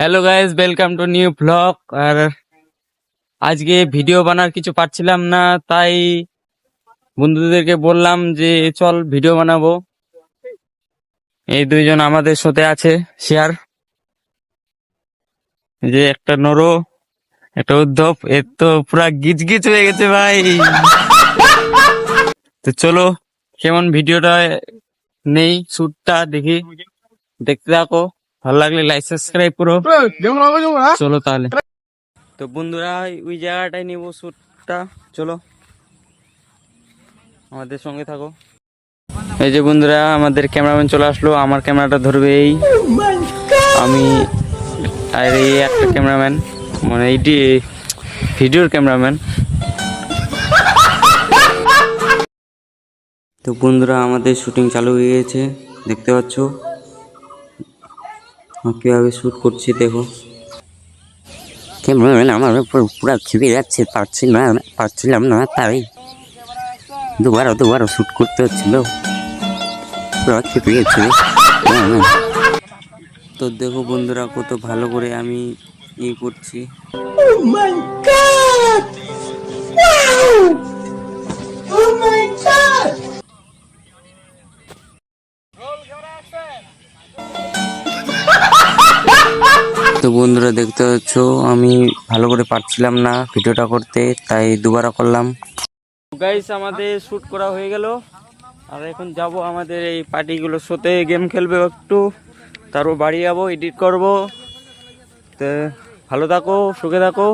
Hello guys welcome to new blog আর আজকে video বানার কিছু পারছিলাম না, তাই বন্ধুদেরকে বললাম যে চল ভিডিও বানাবো। এই দুইজন আমাদের সাথে আছে শেয়ার যে একটা নরো, একটা উদ্ধব, এর তো পুরা গিজ হয়ে গেছে ভাই। তো চলো, কেমন ভিডিওটা নেই শুটটা দেখি, দেখতে থাকো। ভালো লাগলে লাইক সাবস্ক্রাইব করো। চলো তাহলে। তো বন্ধুরা, ওই জায়গাটায় নিব শ্যুটটা চলো। আমাদের সঙ্গে থাকো। এই যে বন্ধুরা, আমাদের ক্যামেরাম্যান চলে আসলো। আমার ক্যামেরাটা ধরবে এই। আমি আর এই একটা ক্যামেরাম্যান। মানে এইটি ভিডিওর ক্যামেরাম্যান। তো বন্ধুরা, আমাদের শুটিং চালু হয়ে গেছে। দেখতে পাচ্ছ? কীভাবে শুট করছি দেখো। ক্যামেরাম্যান আমার উপর পুরো খিদে যাচ্ছে পারছি না পারছিলাম না তাই দুবারও দুবারও শ্যুট করতে হচ্ছিল। পুরো খিদে গেছে তো দেখো বন্ধুরা কত ভালো করে আমি ই করছি। তো বন্ধুরা দেখতে পাচ্ছ, আমি ভালো করে পারছিলাম না ভিডিওটা করতে, তাই দুবারা করলাম। গাইস আমাদের শ্যুট করা হয়ে গেল। আর এখন যাব আমাদের এই পার্টিগুলো শোতে গেম খেলবে একটু। তারপর বাড়ি যাব এডিট করব। তো ভালো থাকো, সুখে থাকো।